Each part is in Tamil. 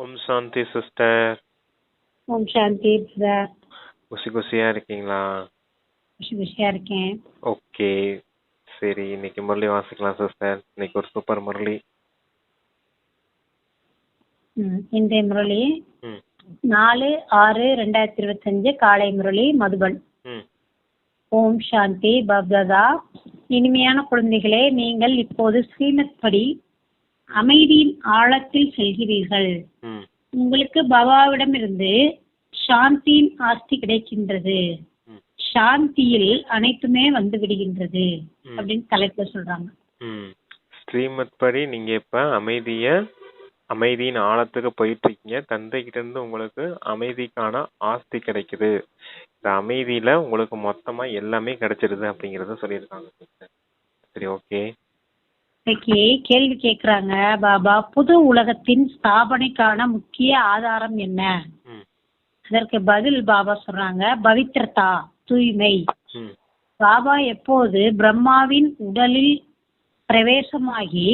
ஓம் சாந்தி சிஸ்டர். ஓம் சாந்தி குசி குசியா இருக்கீங்களா? குஷி குஷியா இருக்கேன். ஓகே. சரி இன்னைக்கு முரளி வாசிக்கலாம் சிஸ்டர். இன்னைக்கு ஒரு சூப்பர் முரளி. இன்றைய முரளி. நாலு ஆறு ரெண்டாயிரத்தி இருபத்தஞ்சு காலை முரளி மதுபன். ஓம் சாந்தி பப்ததா. இனிமையான குழந்தைகளே நீங்கள் இப்போது ஸ்ரீமத் படி அமைதியின் ஆழத்தில் செல்கிறீர்கள். உங்களுக்கு பவாவிடமிருந்து சாந்தியின் ஆஸ்தி கிடைக்கின்றது. சாந்தியில் அனைத்துமே வந்து விடுகின்றது. அப்படின்னு தலைப்புல சொல்றாங்க. ஸ்ரீமத் படி நீங்க இப்ப அமைதிய அமைதியின் ஆழத்துக்கு போயிட்டு இருக்கீங்க தந்தை கிட்ட இருந்து உங்களுக்கு அமைதிக்கான ஆஸ்தி கிடைக்குது. இந்த அமைதியில உங்களுக்கு மொத்தமா எல்லாமே கிடைச்சிருது அப்படிங்கறத சொல்லியிருக்காங்க. சரி ஓகே. இன்னைக்கு கேள்வி கேக்குறாங்க பாபா புது உலகத்தின் ஸ்தாபனைக்கான முக்கிய ஆதாரம் என்ன? அதற்கு பதில் பாபா சொல்றாங்க பவித்ரதா தூய்மை. பாபா எப்போது பிரம்மாவின் உடலில் பிரவேசமாகி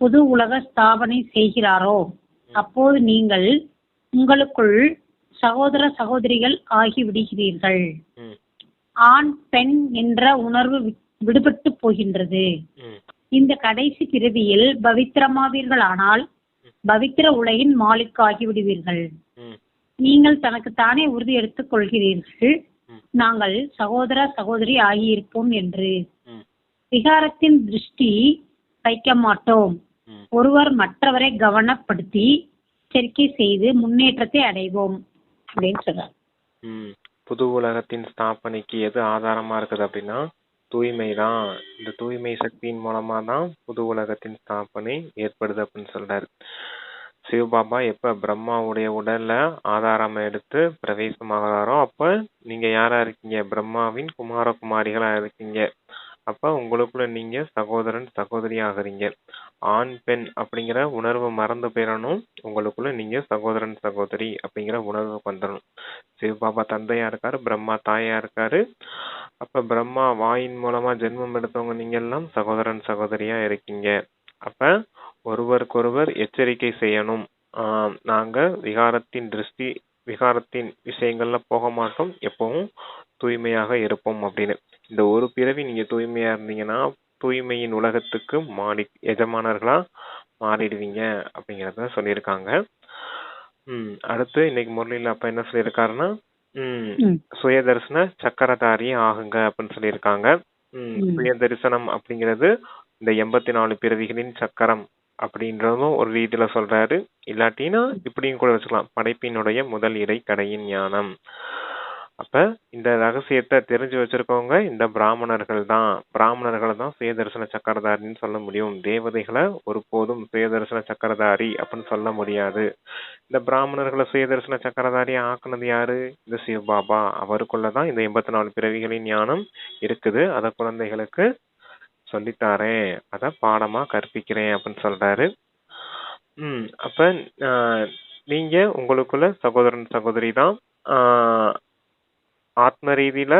புது உலக ஸ்தாபனை செய்கிறாரோ? அப்போது நீங்கள் உங்களுக்குள் சகோதர சகோதரிகள் ஆகிவிடுகிறீர்கள். ஆண் பெண் என்ற உணர்வு விடுபட்டு போகின்றது. இந்த கடைசி பிறவியில் பவித்திரமாவீர்களானால் பவித்திர உலகின் மாலிக் ஆகிவிடுவீர்கள் ம். நீங்கள் தனக்குத்தானே உறுதி எடுத்துக் கொள்கிறீர்கள். நாங்கள் சகோதர சகோதரி ஆகியிருப்போம் என்று. விகாரத்தின் திருஷ்டி வைக்க மாட்டோம். ஒருவர் மற்றவரை கவனப்படுத்தி எச்சரிக்கை செய்து முன்னேற்றத்தை அடைவோம் அப்படின்னு சொல்றார். புது உலகத்தின் ஸ்தாபனைக்கு எது ஆதாரமா இருக்குது அப்படின்னா தூய்மை தான் இந்த தூய்மை சக்தியின் மூலமா தான் புது உலகத்தின் ஸ்தாபனை ஏற்படுது அப்படின்னு சொல்கிறார் சிவபாபா எப்ப பிரம்மாவுடைய உடல்ல ஆதாரமாக எடுத்து பிரவேசமாகிறாரோ அப்ப நீங்க யாரா இருக்கீங்க? பிரம்மாவின் குமார குமாரிகளாக இருக்கீங்க. அப்ப உங்களுக்குள்ள நீங்க சகோதரன் சகோதரி ஆகுறீங்க. ஆண் பெண் அப்படிங்கிற உணர்வை மறந்து போயிடணும். உங்களுக்குள்ள நீங்க சகோதரன் சகோதரி அப்படிங்கிற உணர்வுக்கு வந்துடணும். சிவபாபா தந்தையா இருக்காரு பிரம்மா தாயா இருக்காரு. அப்ப பிரம்மா வாயின் மூலமா ஜென்மம் எடுத்தவங்க நீங்க எல்லாம் சகோதரன் சகோதரியா இருக்கீங்க. அப்ப ஒருவருக்கொருவர் எச்சரிக்கை செய்யணும். ஆஹ் நாங்க விகாரத்தின் திருஷ்டி விகாரத்தின் விஷயங்கள்ல போக மாட்டோம். எப்பவும் தூய்மையாக இருப்போம் அப்படின்னு. இந்த ஒரு பிறவி நீங்க தூய்மையா இருந்தீங்கன்னா தூய்மையின் உலகத்துக்கு மாறி எஜமானர்களா மாறிடுவீங்க அப்படிங்கறத சொல்லியிருக்காங்க. ம் அடுத்து இன்னைக்கு முரளியில அப்ப என்ன சொல்லியிருக்காருன்னா. சுயதர்சன சக்கரதாரி ஆகுங்க அப்படின்னு சொல்லியிருக்காங்க. சுய தரிசனம் அப்படிங்கிறது இந்த எண்பத்தி நாலு பிறவிகளின் சக்கரம் அப்படின்றதும் ஒரு ரீதியில சொல்றாரு. இல்லாட்டினா இப்படியும் கூட வச்சுக்கலாம். படைப்பினுடைய முதல் இடை கடையின் ஞானம். அப்ப இந்த ரகசியத்தை தெரிஞ்சு வச்சிருக்கவங்க இந்த பிராமணர்கள் தான் பிராமணர்களை தான் சுயதர்சன சக்கரதாரின்னு சொல்ல முடியும். தேவதைகளை ஒருபோதும் சுயதர்சன சக்கரதாரி அப்படின்னு சொல்ல முடியாது. இந்த பிராமணர்களை சுயதர்சன சக்கரதாரி ஆக்குனது யாரு? இந்த சிவபாபா. அவருக்குள்ளதான் இந்த எண்பத்தி நாலு பிறவிகளின் ஞானம் இருக்குது. அதை குழந்தைகளுக்கு சொல்லித்தாரேன் அதை பாடமா கற்பிக்கிறேன் அப்படின்னு சொல்றாரு. ம் அப்ப நீங்க உங்களுக்குள்ள சகோதரன் சகோதரி தான் ஆத்ம ரீதியில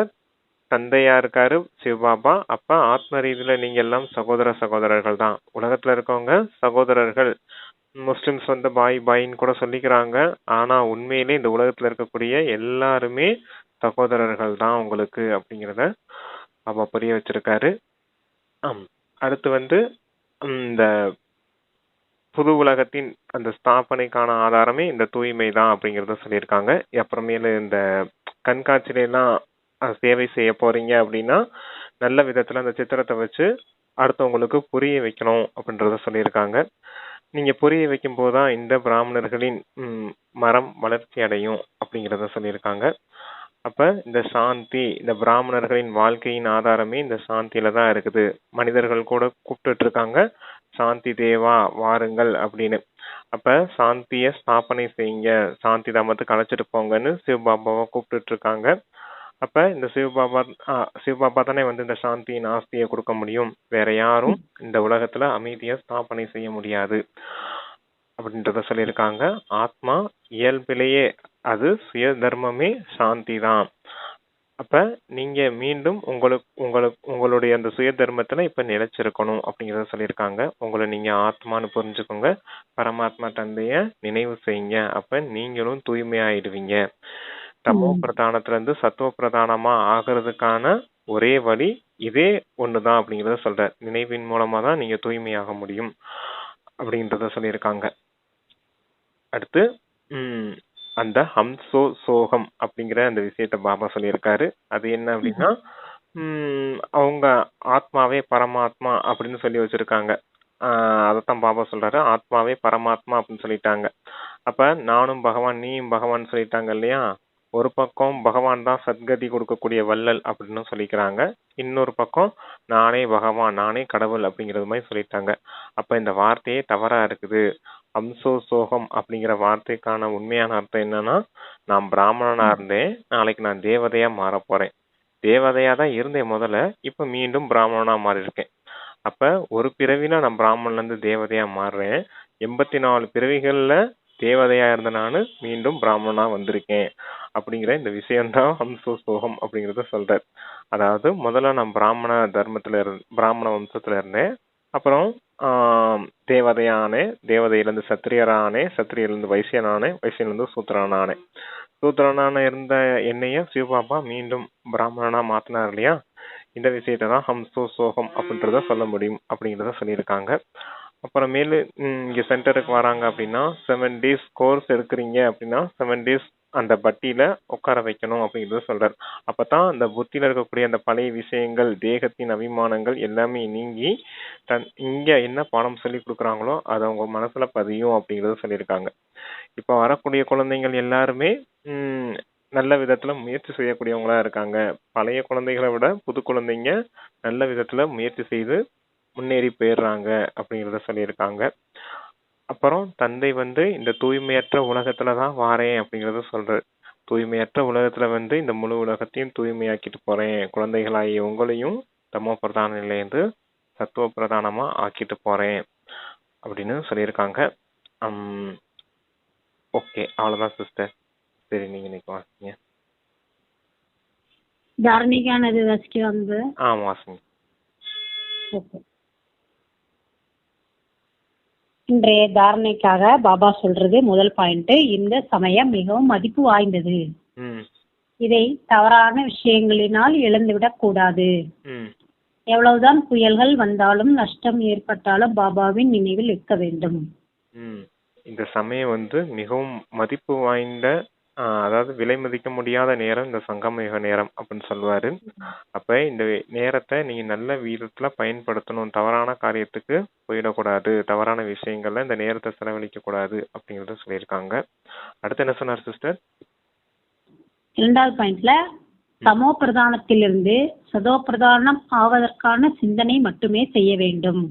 தந்தையா இருக்காரு சிவபாபா. அப்ப ஆத்ம ரீதியில நீங்க எல்லாம் சகோதர சகோதரர்கள் தான். உலகத்துல இருக்கவங்க சகோதரர்கள். முஸ்லிம்ஸ் வந்து பாய் பாயின்னு கூட சொல்லிக்கிறாங்க. ஆனா உண்மையிலே இந்த உலகத்துல இருக்கக்கூடிய எல்லாருமே சகோதரர்கள் தான் உங்களுக்கு அப்படிங்கிறத பாபா புரிய வச்சிருக்காரு. ஆம். அடுத்து வந்து இந்த புது உலகத்தின் அந்த ஸ்தாபனைக்கான ஆதாரமே இந்த தூய்மை தான் அப்படிங்கிறத சொல்லியிருக்காங்க. அப்புறமேலு இந்த கண்காட்சியிலாம் சேவை செய்ய போறீங்க அப்படின்னா நல்ல விதத்துல அந்த சித்திரத்தை வச்சு அடுத்தவங்களுக்கு புரிய வைக்கணும் அப்படின்றத சொல்லியிருக்காங்க. நீங்க புரிய வைக்கும் போதுதான் இந்த பிராமணர்களின் மரம் வளர்ச்சி அடையும் அப்படிங்கிறத சொல்லியிருக்காங்க. அப்ப இந்த சாந்தி இந்த பிராமணர்களின் வாழ்க்கையின் ஆதாரமே இந்த சாந்தியில தான் இருக்குது. மனிதர்கள் கூட கூப்பிட்டு இருக்காங்க சாந்தி தேவா வாருங்கள் அப்படின்னு. அப்ப சாந்திய ஸ்தாபனை செய்யுங்க. சாந்தி தாமத்துக்கு அழைச்சிட்டு போங்கன்னு சிவபாபாவை கூப்பிட்டுட்டு இருக்காங்க அப்ப இந்த சிவபாபா ஆ, சிவபாபா தானே வந்து இந்த சாந்தியின் ஆஸ்தியை கொடுக்க முடியும். வேற யாரும் இந்த உலகத்துல அமைதியை ஸ்தாபனை செய்ய முடியாது அப்படின்றத சொல்லியிருக்காங்க. ஆத்மா இயல்பிலேயே அது சுய தர்மமே சாந்தி தான். அப்ப நீங்க மீண்டும் உங்களுக்கு உங்களுக்கு உங்களுடைய அந்த சுய தர்மத்துல இப்ப நிலைச்சிருக்கணும் அப்படிங்கறத சொல்லியிருக்காங்க. உங்களை நீங்க ஆத்மான்னு புரிஞ்சுக்கோங்க. பரமாத்மா தந்தைய நினைவு செய்யுங்க. அப்ப நீங்களும் தூய்மையாயிடுவீங்க. தமோ ம். பிரதானத்துல இருந்து சத்துவ பிரதானமா ஆகிறதுக்கான ஒரே வழி இதே ஒண்ணுதான் அப்படிங்கறத சொல்ற நினைவின் மூலமா தான் நீங்க தூய்மையாக முடியும் அப்படின்றத சொல்லியிருக்காங்க. அடுத்து ம், அந்த ஹம்சோ சோகம் அப்படிங்கிற அந்த விஷயத்த பாபா சொல்லியிருக்காரு. அது என்ன அப்படின்னா அவங்க ஆத்மாவே பரமாத்மா அப்படின்னு சொல்லி வச்சிருக்காங்க. அதைத்தான் பாபா சொல்றாரு. ஆத்மாவே பரமாத்மா அப்படின்னு சொல்லிட்டாங்க. அப்ப நானும் பகவான் நீயும் பகவான் சொல்லிட்டாங்க இல்லையா? ஒரு பக்கம் பகவான் தான் சத்கதி கொடுக்கக்கூடிய வள்ளல் அப்படின்னு சொல்லிக்கிறாங்க. இன்னொரு பக்கம் நானே பகவான் நானே கடவுள் அப்படிங்கிறது மாதிரி சொல்லிட்டாங்க. அப்ப இந்த வார்த்தையே தவறா இருக்குது. அம்சோ சோகம் அப்படிங்கிற வார்த்தைக்கான உண்மையான அர்த்தம் என்னன்னா நான் பிராமணனா இருந்தேன் நாளைக்கு நான் தேவதையா மாறப் போறேன் தேவதையா தான் இருந்தேன் முதல்ல இப்ப மீண்டும் பிராமணனா மாறியிருக்கேன். அப்போ அப்ப ஒரு பிறவியில் நான் பிராமணன்ல இருந்து தேவதையா மாறுறேன். எண்பத்தி நாலு பிறவிகள்ல தேவதையா இருந்த நானு மீண்டும் பிராமணனா வந்திருக்கேன். அப்படிங்கிற இந்த விஷயம்தான் அம்சோ சோகம் அப்படிங்கிறத சொல்றார். அதாவது முதல்ல நான் பிராமண தர்மத்துல இரு பிராமண வம்சத்துல இருந்தேன். அப்புறம் தேவதையானே தேவதையிலிருந்து சத்திரியரானே சத்திரியிலிருந்து வைசியனானே வைசியனிலிருந்து சூத்திரனானே. சூத்திரனான இருந்த என்னைய சிவபாபா மீண்டும் பிராமணனா மாத்தினார் இல்லையா? இந்த விஷயத்தை தான் ஹம்சோ சோகம் அப்படின்றத சொல்ல முடியும் அப்படிங்கிறத சொல்லியிருக்காங்க. அப்புறமேலு இங்கே சென்டருக்கு வராங்க அப்படின்னா செவன் டேஸ் கோர்ஸ் எடுக்கிறீங்க அப்படின்னா செவன் டேஸ் அந்த பட்டியில உட்கார வைக்கணும் அப்படிங்கிறத சொல்றாரு. அப்பதான் அந்த புத்தியில இருக்கக்கூடிய அந்த பழைய விஷயங்கள் தேகத்தின் அபிமானங்கள் எல்லாமே நீங்கி தன் இங்க என்ன பாடம் சொல்லி கொடுக்குறாங்களோ அது அவங்க மனசுல பதியும் அப்படிங்கறத சொல்லியிருக்காங்க. இப்ப வரக்கூடிய குழந்தைகள் எல்லாருமே உம் நல்ல விதத்துல முயற்சி செய்யக்கூடியவங்களா இருக்காங்க. பழைய குழந்தைகளை விட புது குழந்தைங்க நல்ல விதத்துல முயற்சி செய்து முன்னேறி போயிடுறாங்க அப்படிங்கிறத சொல்லியிருக்காங்க. அப்புறம் தந்தை வந்து இந்த தூய்மையற்ற உலகத்துல தான் வாரேன் அப்படிங்கறத சொல்றாரு. தூய்மையற்ற உலகத்துல வந்து இந்த முழு உலகத்தையும் தூய்மையாக்கிட்டு போறேன். குழந்தைகளாகிய உங்களையும் தமோ பிரதான நிலையிலிருந்து சத்துவ பிரதானமா ஆக்கிட்டு போறேன் அப்படின்னு சொல்லியிருக்காங்க. ஓகே அவ்வளவுதான் சிஸ்டர் சரி நீங்க இன்னைக்கு வாசிங்க. தாரணிக்கானது வசிக்க வந்து ஆ வாசிங்க. ஓகே இன்றைய தாரணைக்காக பாபா சொல்றது முதல் பாயிண்ட் இந்த சமயம் மிகவும் மதிப்பு வாய்ந்தது. இதை தவறான விஷயங்களினால் இழந்துவிடக் கூடாது. எவ்வளவுதான் புயல்கள் வந்தாலும் நஷ்டம் ஏற்பட்டாலும் பாபாவின் நினைவில் இருக்க வேண்டும். இந்த சமயம் வந்து மிகவும் மதிப்பு வாய்ந்த அதாவது விலை மதிக்க முடியாத நேரம் இந்த சங்கமயுக நேரம் அப்படின்னு சொல்லுவாரு அப்ப இந்த நேரத்தை நீங்க நல்ல விதத்துல பயன்படுத்தணும். தவறான காரியத்துக்கு போயிடக்கூடாது. தவறான விஷயங்கள்ல இந்த நேரத்தை செலவழிக்க கூடாது அப்படிங்கறத சொல்லியிருக்காங்க. அடுத்து என்ன சொன்னார் சிஸ்டர் இரண்டாவது பாயிண்ட்ல சமோ பிரதானத்திலிருந்து சதோ பிரதானம் ஆவதற்கான சிந்தனை மட்டுமே செய்ய வேண்டும்.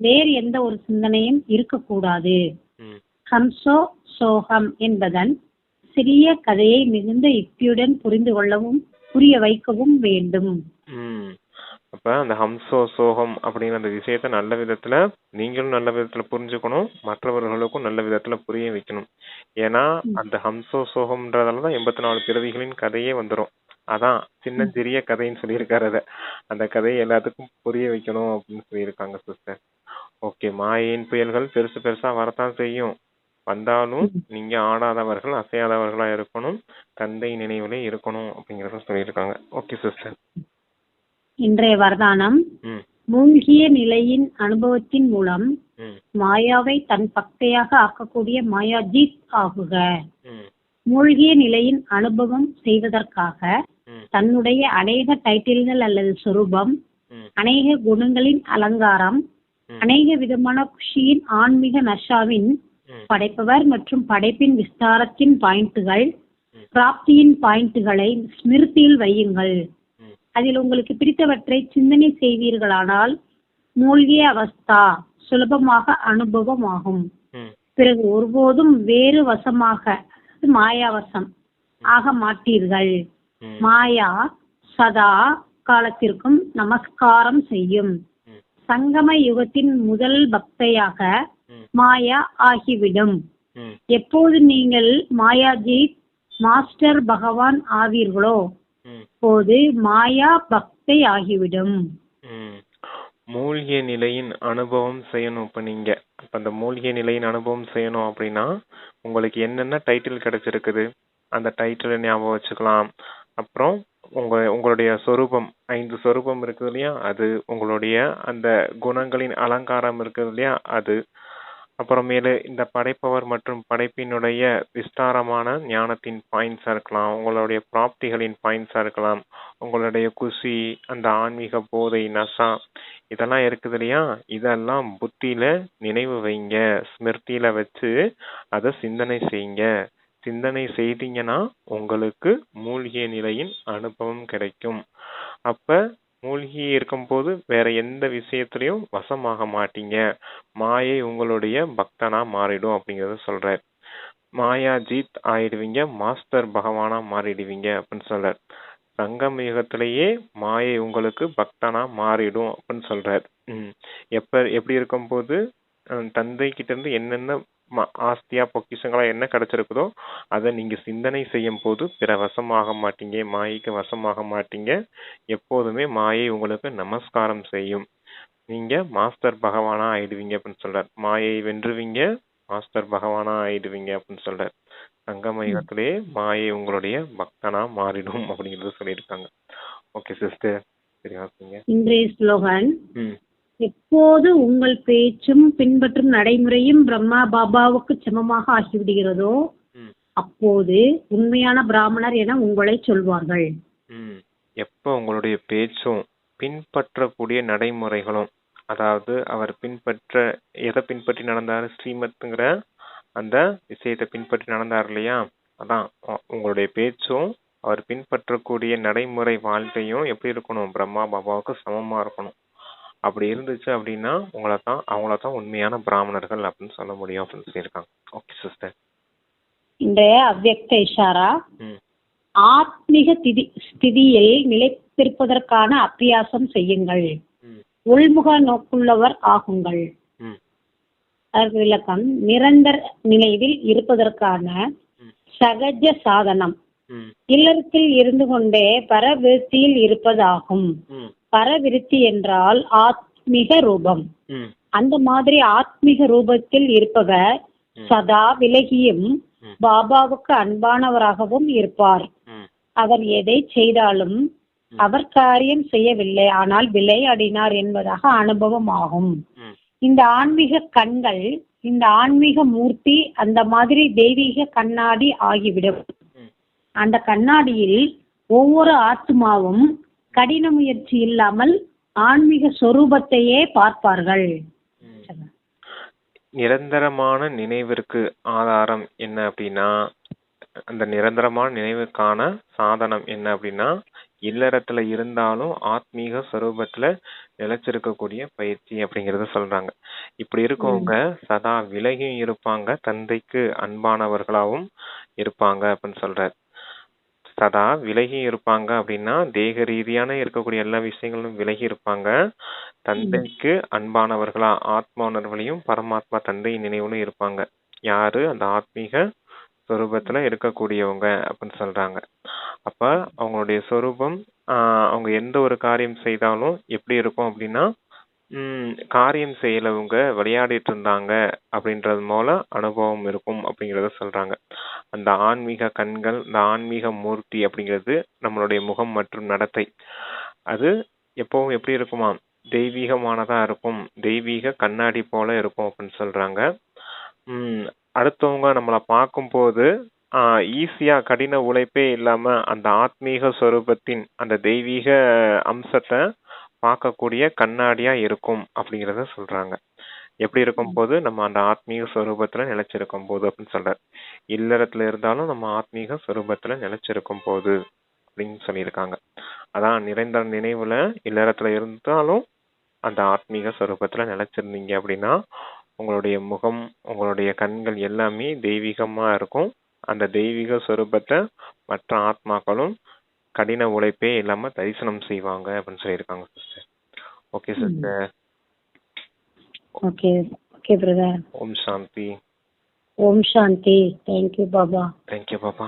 வேறு எந்த ஒரு சிந்தனையும் இருக்கக்கூடாது. ஹம்சோ சோகம் என்பதன் சிறிய கதையை மிகுந்த யுக்தியுடன் புரிந்து கொள்ளவும் புரிய வைக்கவும் வேண்டும். அப்ப அந்த ஹம்சோ சோகம் அப்படிங்கிற அந்த விஷயத்த நல்ல விதத்துல நீங்களும் நல்ல விதத்துல புரிஞ்சுக்கணும் மற்றவர்களுக்கும் நல்ல விதத்துல புரிய வைக்கணும். ஏன்னா அந்த ஹம்சோ சோகம்ன்றதாலதான் எண்பத்தி நாலு பிறவிகளின் கதையே வந்துரும். அதான் சின்னஞ்சிறிய கதைன்னு சொல்லியிருக்காரு அத. அந்த கதையை எல்லாத்துக்கும் புரிய வைக்கணும் அப்படின்னு சொல்லியிருக்காங்க சிஸ்டர் ஓகே மாயின் புயல்கள் பெருசு பெருசா வரத்தான் செய்யும். வந்தாலும் நீங்க ஆடாதவர்கள் அசையாதவர்களா இருக்கணும் தந்தை நினைவுலே இருக்கணும் அப்படிங்கறத சொல்லியிருக்காங்க. ஓகே சிஸ்டர் இன்றைய வரதானம் மூழ்கிய நிலையின் அனுபவத்தின் மூலம் மாயாவை தன் பக்தையாக ஆக்கக்கூடிய மாயாஜீத் ஆகுக. மூழ்கிய நிலையின் அனுபவம் செய்வதற்காக தன்னுடைய அநேக டைட்டில்கள் அல்லது சொரூபம் அநேக குணங்களின் அலங்காரம். அநேக விதமான குஷியின் ஆன்மீக நஷாவின் படைப்பவர் மற்றும் படைப்பின் விஸ்தாரத்தின் பாயிண்ட்டுகள். பிராப்தியின் பாயிண்ட்டுகளை ஸ்மிருதியில் வையுங்கள். அதில் உங்களுக்கு பிடித்தவற்றை சிந்தனை செய்வீர்களானால் மூழ்கிய அவஸ்தா சுலபமாக அனுபவமாகும். பிறகு ஒருபோதும் வேறு வசமாக மாயாவசம் ஆக மாட்டீர்கள். மாயா சதா காலத்திற்கும் நமஸ்காரம் செய்யும். சங்கம யுகத்தின் முதல் பக்தையாக மாயா ஆகிவிடும். எப்போது நீங்கள் மாயாஜி மாஸ்டர் பகவான் ஆவீர்களோ போது மாயா பக்தை ஆகிவிடும். மூழ்கிய நிலையின் அனுபவம் செய்யணும் இப்போ நீங்க. இப்போ அந்த மூழ்கிய நிலையின் அனுபவம் செய்யணும் அப்படின்னா உங்களுக்கு என்னென்ன டைட்டில் கிடைச்சிருக்குது? அந்த டைட்டிலை ஞாபகம் வச்சுக்கலாம். அப்புறம் உங்க உங்களுடைய சொரூபம் ஐந்து சொரூபம் இருக்குது இல்லையா? அது உங்களுடைய அந்த குணங்களின் அலங்காரம் இருக்குது இல்லையா? அது அப்புறமேலு இந்த படைப்பவர் மற்றும் படைப்பினுடைய விஸ்தாரமான ஞானத்தின் பாயிண்ட்ஸாக இருக்கலாம் உங்களுடைய பிராப்திகளின் பாயிண்ட்ஸாக இருக்கலாம் உங்களுடைய குஷி அந்த ஆன்மீக போதை நசா இதெல்லாம் இருக்குது இல்லையா? இதெல்லாம் புத்தியில் நினைவு வைங்க ஸ்மிருத்தியில் வச்சு அதை சிந்தனை செய்யுங்க. சிந்தனை செய்தீங்கன்னா உங்களுக்கு மூழ்கிய நிலையின் அனுபவம் கிடைக்கும். அப்போ மூழ்கி இருக்கும்போது வேற எந்த விஷயத்திலையும் வசமாக மாட்டீங்க. மாயை உங்களுடைய பக்தனா மாறிடும் அப்படிங்கறத சொல்றார். மாயா ஜீத் ஆயிடுவீங்க மாஸ்டர் பகவானா மாறிடுவீங்க அப்படின்னு சொல்றார். சங்கம் யுகத்திலேயே மாயை உங்களுக்கு பக்தனா மாறிடும் அப்படின்னு சொல்றார். ம். எப்ப எப்படி இருக்கும்போது தந்தை கிட்ட இருந்து என்னென்ன ஆஸ்தியா பொக்கிஷங்களா என்ன கிடைச்சிருக்குதோ அதை நீங்க சிந்தனை செய்யும் போது பிற வசமாக மாட்டீங்க மாயைக்கு வசமாக மாட்டீங்க. எப்போதுமே மாயை உங்களுக்கு நமஸ்காரம் செய்யும். நீங்க மாஸ்டர் பகவானா ஆயிடுவீங்க அப்படின்னு சொல்றார். மாயை வென்றுவீங்க மாஸ்டர் பகவானா ஆயிடுவீங்க அப்படின்னு சொல்றார். சங்கம மாயை உங்களுடைய பக்தனா மாறிடும் அப்படிங்கறத சொல்லியிருக்காங்க. Okay sister. சரி ஓகேங்க இன்றைய ஸ்லோகன் எப்போது உங்கள் பேச்சும் பின்பற்றும் நடைமுறையும் பிரம்மா பாபாவுக்கு சமமாக ஆகிவிடுகிறதோ அப்போது உண்மையான பிராமணர் என உங்களை சொல்வார்கள். எப்போ உங்களுடைய பேச்சும் பின்பற்றக்கூடிய நடைமுறைகளும் அதாவது அவர் பின்பற்ற எதை பின்பற்றி நடந்தாரு ஸ்ரீமத்துங்கிற அந்த விஷயத்தை பின்பற்றி நடந்தார் இல்லையா? அதான் உங்களுடைய பேச்சும் அவர் பின்பற்றக்கூடிய நடைமுறை வாழ்க்கையும் எப்படி இருக்கணும்? பிரம்மா பாபாவுக்கு சமமா இருக்கணும். அப்படி இருந்துச்சு அப்படின்னா உங்களை தான் அவங்கள தான் உண்மையான பிராமணர்கள் அப்படின்னு சொல்ல முடியும் அப்படின்னு சொல்லியிருக்காங்க. ஓகே சிஸ்டர் இன்றைய அவ்யக்த இஷாரா ஆத்மீக திதி ஸ்திதியில் நிலைத்திருப்பதற்கான அபியாசம் செய்யுங்கள். உள்முக நோக்குள்ளவர் ஆகுங்கள். அதற்கு விளக்கம் நிரந்தர நினைவில் இருப்பதற்கான. சகஜ சாதனம். இல்லறத்தில் இருந்து கொண்டே பரவிருத்தியில் இருப்பதாகும். பரவிருத்தி என்றால் ஆத்மீக ரூபம். அந்த மாதிரி ஆத்மீக ரூபத்தில் இருப்பவர். சதா விலகியும். பாபாவுக்கு அன்பானவராகவும் இருப்பார். அவர் எதை செய்தாலும் அவர் காரியம் செய்யவில்லை ஆனால் விளையாடினார் என்பதாக அனுபவம் ஆகும் இந்த ஆன்மீக கண்கள் இந்த ஆன்மீக மூர்த்தி அந்த மாதிரி தெய்வீக கண்ணாடி ஆகிவிடும். அந்த கண்ணாடியில் ஒவ்வொரு ஆத்மாவும் கடின முயற்சி இல்லாமல் ஆன்மீக சொரூபத்தையே பார்ப்பார்கள். நிரந்தரமான நினைவிற்கு ஆதாரம் என்ன அப்படின்னா அந்த நிரந்தரமான நினைவுக்கான சாதனம் என்ன அப்படின்னா இல்லறத்துல இருந்தாலும் ஆத்மீக சொரூபத்துல நிலைச்சிருக்கக்கூடிய பயிற்சி அப்படிங்கறத சொல்றாங்க. இப்படி இருக்கவங்க சதா விலகியும் இருப்பாங்க தந்தைக்கு அன்பானவர்களாவும் இருப்பாங்க அப்படின்னு சொல்றார். சதா விலகி இருப்பாங்க அப்படின்னா தேக ரீதியான இருக்கக்கூடிய எல்லா விஷயங்களும் விலகி இருப்பாங்க. தந்தைக்கு அன்பானவர்களா ஆத்ம உணர்வுலையும் பரமாத்மா தந்தை நினைவுலும் இருப்பாங்க. யாரு? அந்த ஆத்மீக சொரூபத்துல இருக்கக்கூடியவங்க அப்படின்னு சொல்றாங்க. அப்ப அவங்களுடைய சொரூபம் அவங்க எந்த ஒரு காரியம் செய்தாலும் எப்படி இருக்கும் அப்படின்னா ம் காரியம் செய்யலவங்க விளையாடிட்டு இருந்தாங்க அப்படின்றது மூலம் அனுபவம் இருக்கும் அப்படிங்கிறத சொல்றாங்க. அந்த ஆன்மீக கண்கள் இந்த ஆன்மீக மூர்த்தி அப்படிங்கிறது நம்மளுடைய முகம் மற்றும் நடத்தை. அது எப்பவும் எப்படி இருக்குமா? தெய்வீகமானதா இருக்கும். தெய்வீக கண்ணாடி போல இருக்கும் அப்படின்னு சொல்றாங்க. அடுத்தவங்க நம்மளை பார்க்கும்போது ஈஸியாக ஈஸியா கடின உழைப்பே இல்லாம அந்த ஆத்மீக சொரூபத்தின் அந்த தெய்வீக அம்சத்தை பார்க்கக்கூடிய கண்ணாடியா இருக்கும் அப்படிங்கிறத சொல்றாங்க. எப்படி இருக்கும் போது நம்ம அந்த ஆத்மீக சொரூபத்துல நிலைச்சிருக்கும் போது அப்படின்னு சொல்றாரு. இல்லறத்துல இருந்தாலும் நம்ம ஆத்மீக சொரூபத்துல நிலைச்சிருக்கும் போது அப்படின்னு சொல்லியிருக்காங்க. அதான் நிறைந்த நினைவுல இல்லறத்துல இருந்தாலும் அந்த ஆத்மீக சொரூபத்துல நிலைச்சிருந்தீங்க அப்படின்னா உங்களுடைய முகம் உங்களுடைய கண்கள் எல்லாமே தெய்வீகமா இருக்கும். அந்த தெய்வீக சொரூபத்தை மற்ற ஆத்மாக்களும் கடின உழைப்பே இல்லாம தரிசனம் செய்வாங்க அப்படின்னு சொல்லியிருக்காங்க sister okay sister okay okay brother Om Shanti. Om Shanti. Thank you Baba. Thank you பாப்பா